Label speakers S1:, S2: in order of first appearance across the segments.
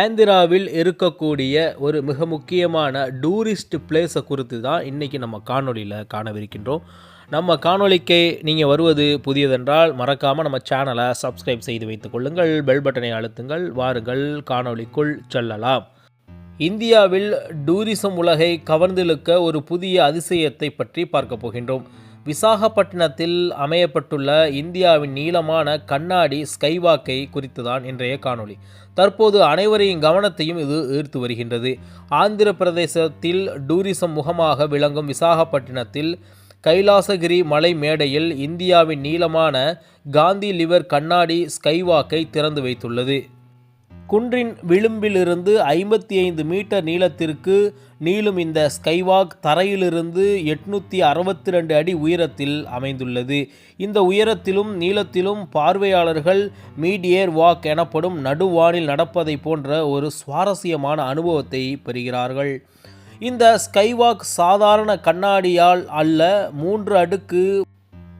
S1: ஆந்திராவில் இருக்கக்கூடிய ஒரு மிக முக்கியமான டூரிஸ்ட் பிளேஸை குறித்து தான் இன்றைக்கி நம்ம காணொளியில் காணவிருக்கின்றோம். நம்ம காணொளிக்கு நீங்கள் வருவது புதியதென்றால் மறக்காமல் நம்ம சேனலை சப்ஸ்கிரைப் செய்து வைத்துக் கொள்ளுங்கள். பெல் பட்டனை அழுத்துங்கள். வாருங்கள். காணொளிக்குள் செல்லலாம். இந்தியாவில் டூரிசம் உலகை கவர்ந்திழுக்க ஒரு புதிய அதிசயத்தை பற்றி பார்க்க போகின்றோம். விசாகப்பட்டினத்தில் அமையப்பட்டுள்ள இந்தியாவின் நீளமான கண்ணாடி ஸ்கைவாக்கை குறித்துதான் இன்றைய காணொளி. தற்போது அனைவரையும் கவனத்தையும் இது ஈர்த்து வருகின்றது. ஆந்திர பிரதேசத்தில் டூரிசம் முகமாக விளங்கும் விசாகப்பட்டினத்தில் கைலாசகிரி மலை மேடையில் இந்தியாவின் நீளமான காந்தி லிவர் கண்ணாடி ஸ்கைவாக்கை திறந்து வைத்துள்ளது. குன்றின் விளிம்பிலிருந்து ஐம்பத்தி ஐந்து மீட்டர் நீளத்திற்கு நீளும் இந்த ஸ்கைவாக் தரையிலிருந்து எட்நூற்றி அறுபத்தி ரெண்டு அடி உயரத்தில் அமைந்துள்ளது. இந்த உயரத்திலும் நீளத்திலும் பார்வையாளர்கள் மீடியர் வாக் எனப்படும் நடுவானில் நடப்பதை போன்ற ஒரு சுவாரஸ்யமான அனுபவத்தை பெறுகிறார்கள். இந்த ஸ்கைவாக் சாதாரண கண்ணாடியால் அல்ல மூன்று அடுக்கு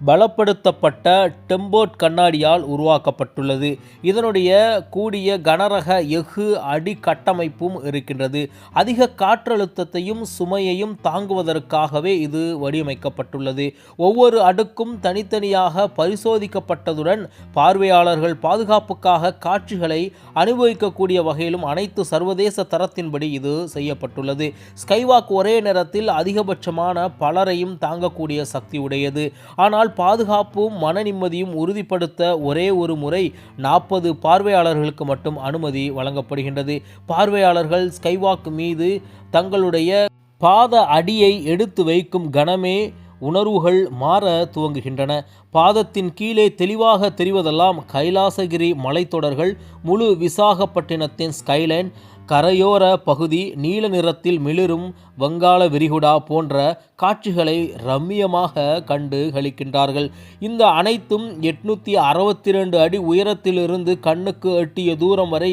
S1: பலப்படுத்தப்பட்ட டெம்போட் கண்ணாடியால் உருவாக்கப்பட்டுள்ளது. இதனுடைய கூடிய கனரக எஃகு அடி கட்டமைப்பும் இருக்கின்றது. அதிக காற்றழுத்தத்தையும் சுமையையும் தாங்குவதற்காகவே இது வடிவமைக்கப்பட்டுள்ளது. ஒவ்வொரு அடுக்கும் தனித்தனியாக பரிசோதிக்கப்பட்டதுடன் பார்வையாளர்கள் பாதுகாப்புக்காக காட்சிகளை அனுபவிக்கக்கூடிய வகையிலும் அனைத்து சர்வதேச தரத்தின்படி இது செய்யப்பட்டுள்ளது. ஸ்கைவாக் ஒரே நேரத்தில் அதிகபட்சமான பலரையும் தாங்கக்கூடிய சக்தி உடையது. ஆனால் பாதுகாப்பும் மன நிம்மதியும் உறுதிப்படுத்த ஒரே ஒரு முறை நாற்பது பார்வையாளர்களுக்கு மட்டும் அனுமதி வழங்கப்படுகின்றது. பார்வையாளர்கள் ஸ்கைவாக் மீது தங்களுடைய பாத அடியை எடுத்து வைக்கும் கணமே உணர்வுகள் மாற துவங்குகின்றன. பாதத்தின் கீழே தெளிவாக தெரிவதெல்லாம் கைலாசகிரி மலைத்தொடர்கள் முழு விசாகப்பட்டினத்தின் ஸ்கைலைன் கரையோர பகுதி நீல நிறத்தில் மிளிரும் வங்காள விரிகுடா போன்ற காட்சிகளை ரம்மியமாக கண்டு கழிக்கின்றார்கள் இந்த அனைத்தும் எட்நூற்றி அறுபத்தி ரெண்டு அடி உயரத்திலிருந்து கண்ணுக்கு எட்டிய தூரம் வரை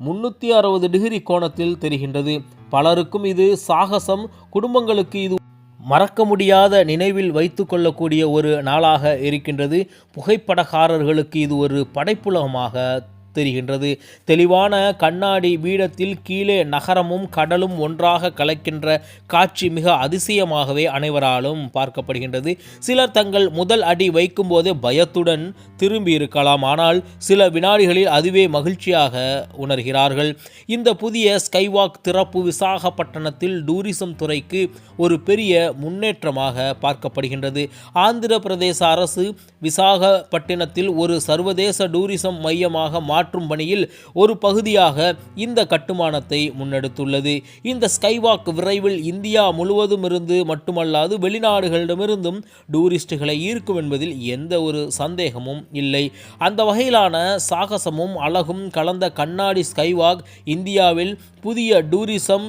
S1: முன்னூற்றி அறுபது டிகிரி கோணத்தில் தெரிகின்றது. பலருக்கும் இது சாகசம் குடும்பங்களுக்கு இது மறக்க முடியாத நினைவில் வைத்து கொள்ளக்கூடிய ஒரு நாளாக இருக்கின்றது. புகைப்படக்காரர்களுக்கு இது ஒரு படைப்புலகமாக தெரிகின்றது. தெளிவான கண்ணாடி வீடத்தில் கீழே நகரமும் கடலும் ஒன்றாக கலக்கின்ற காட்சி மிக அதிசயமாகவே அனைவராலும் பார்க்கப்படுகின்றது. சிலர் தங்கள் முதல் அடி வைக்கும்போதே பயத்துடன் திரும்பி இருக்கலாம் ஆனால் சில வினாடிகளில் அதுவே மகிழ்ச்சியாக உணர்கிறார்கள். இந்த புதிய ஸ்கைவாக் திறப்பு விசாகப்பட்டினத்தில் டூரிசம் துறைக்கு ஒரு பெரிய முன்னேற்றமாக பார்க்கப்படுகின்றது. ஆந்திர பிரதேச அரசு விசாகப்பட்டினத்தில் ஒரு சர்வதேச டூரிசம் மையமாக மாற்ற மாற்றும் பணியில் ஒரு பகுதியாக இந்த கட்டுமானத்தை முன்னெடுத்துள்ளது. இந்த ஸ்கைவாக் விரைவில் இந்தியா முழுவதும் இருந்து மட்டுமல்லாது வெளிநாடுகளிடமிருந்தும் டூரிஸ்டுகளை ஈர்க்கும் என்பதில் எந்த ஒரு சந்தேகமும் இல்லை. அந்த வகையிலான சாகசமும் அழகும் கலந்த கண்ணாடி ஸ்கைவாக் இந்தியாவில் புதிய டூரிசம்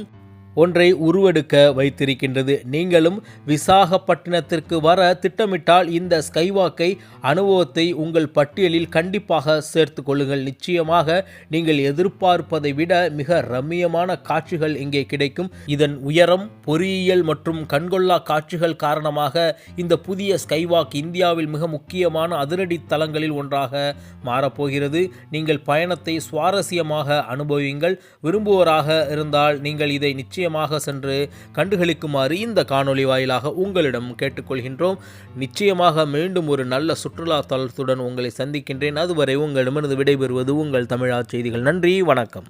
S1: ஒன்றை உருவெடுக்க வைத்திருக்கின்றது. நீங்களும் விசாகப்பட்டினத்திற்கு வர திட்டமிட்டால் இந்த ஸ்கைவாக்கை அனுபவத்தை உங்கள் பட்டியலில் கண்டிப்பாக சேர்த்து கொள்ளுங்கள். நிச்சயமாக நீங்கள் எதிர்பார்ப்பதை விட மிக ரம்மியமான காட்சிகள் இங்கே கிடைக்கும். இதன் உயரம் பொறியியல் மற்றும் கண்கொள்ளா காட்சிகள் காரணமாக இந்த புதிய ஸ்கைவாக் இந்தியாவில் மிக முக்கியமான அதிரடி தலங்களில் ஒன்றாக மாறப்போகிறது. நீங்கள் பயணத்தை சுவாரஸ்யமாக அனுபவியுங்கள். விரும்புவோராக இருந்தால் நீங்கள் இதை நிச்சயம் நிச்சயமாக சென்று கண்டுகளிக்குமாறு இந்த காணொளி வாயிலாக உங்களிடம் கேட்டுக்கொள்கின்றோம். நிச்சயமாக மீண்டும் ஒரு நல்ல சுற்றுலா தளத்துடன் உங்களை சந்திக்கின்றேன். அதுவரை உங்களிடமிருந்து விடைபெறுவது உங்கள் தமிழா செய்திகள். நன்றி வணக்கம்.